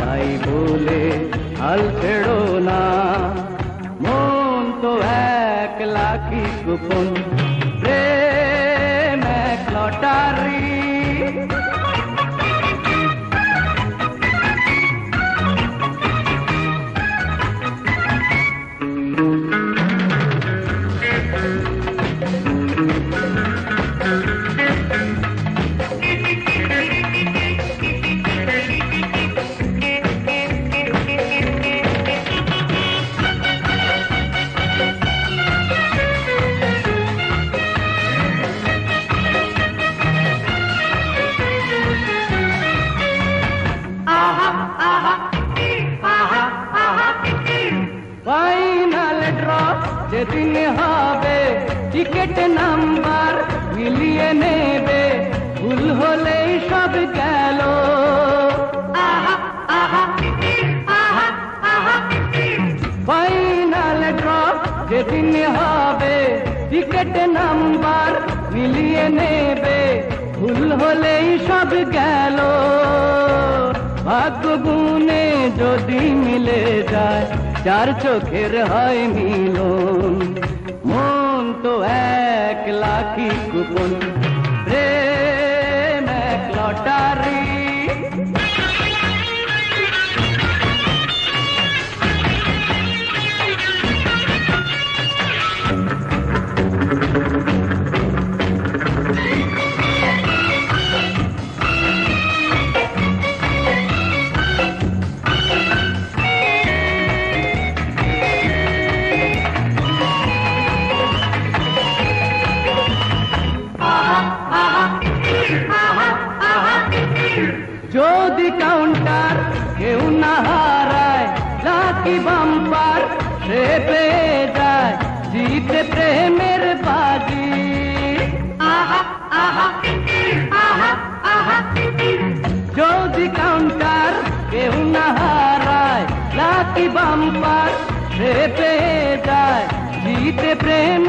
তাই বলে হাল ছেড়ো না। মন তো এক লাখি গোপন। যেদিন হবে টিকেট নাম্বার মিলিয়ে নেবে, ভুল হলেই সব গেল। ফাইনাল ড্র যেদিন হবে টিকেট নাম্বার মিলিয়ে নেবে, ভুল হলেই সব গেল। ভাগ্য গুনে যদি মিলে যায় চার চোখের হয় মিলন মন তো এক লাখি কুপন প্রেম এক লটারি जो काउंटर ಕೇವ್ನ ಹಾರಾಯ್ ಲಾಕಿ ಬಂಪರ್ ರೇ ಬೇಜಾಯ್ जीत प्रेम बाजी। आहा जो दी काउंटर के न हाराय लाठी बम पर जीत प्रेम